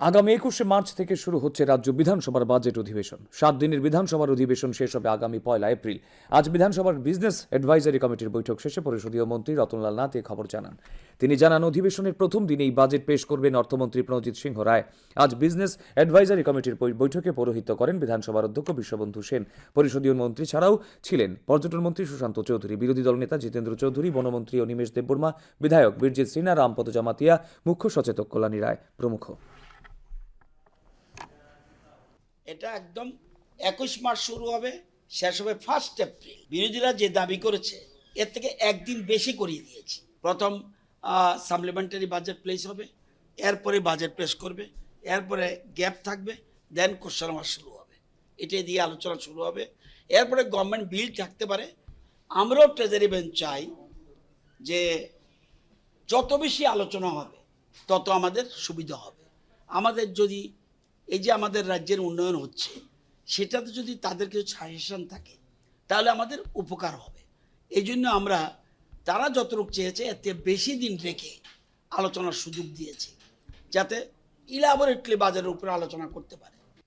আগামী একুশে মার্চ থেকে শুরু হচ্ছে রাজ্য বিধানসভার বাজেট অধিবেশন। সাত দিনের বিধানসভার অধিবেশন শেষ হবে আগামী পয়লা এপ্রিল। আজ বিধানসভার বিজনেস অ্যাডভাইজারি কমিটির বৈঠক শেষে পরিষদীয় মন্ত্রী রতনলাল নাথ এ খবর জানান। তিনি জানান, অধিবেশনের প্রথম দিনেই বাজেট পেশ করবেন অর্থমন্ত্রী প্রণজিৎ সিংহ রায়। আজ বিজনেস অ্যাডভাইজারি কমিটির বৈঠকে পৌরোহিত্য করেন বিধানসভার অধ্যক্ষ বিশ্ববন্ধু সেন। পরিষদীয় মন্ত্রী ছাড়াও ছিলেন পর্যটন মন্ত্রী সুশান্ত চৌধুরী, বিরোধী দল নেতা জিতেন্দ্র চৌধুরী, বনমন্ত্রী অনিমেষ দেববর্মা, বিধায়ক বীরজিৎ সিনহা, রামপদ জামাতিয়া, মুখ্য সচেতক কল্যাণী রায় প্রমুখ। এটা একদম একুশ মার্চ শুরু হবে, শেষ হবে ফার্স্ট এপ্রিল বিরোধীরা যে দাবি করেছে, এর থেকে একদিন বেশি করিয়ে দিয়েছি। প্রথম সাপ্লিমেন্টারি বাজেট প্লেস হবে, এরপরে বাজেট প্লেস করবে, এরপরে গ্যাপ থাকবে দেন কোশ্চেন আওয়ার শুরু হবে। এটা দিয়ে আলোচনা শুরু হবে। এরপরে গভর্নমেন্ট বিল থাকতে পারে। আমরাও ট্রেজারি বেঞ্চ চাই যে যত বেশি আলোচনা হবে, তত আমাদের সুবিধা হবে। আমাদের যদি এই যে আমাদের রাজ্যের উন্নয়ন হচ্ছে, সেটাতে যদি তাদের কিছু সাজেশন থাকে, তাহলে আমাদের উপকার হবে। এই জন্য আমরা, তারা যতটুকু চেয়েছে, এতে বেশি দিন রেখে আলোচনার সুযোগ দিয়েছে, যাতে ইলাবোরেটলি বাজারের উপরে আলোচনা করতে পারে।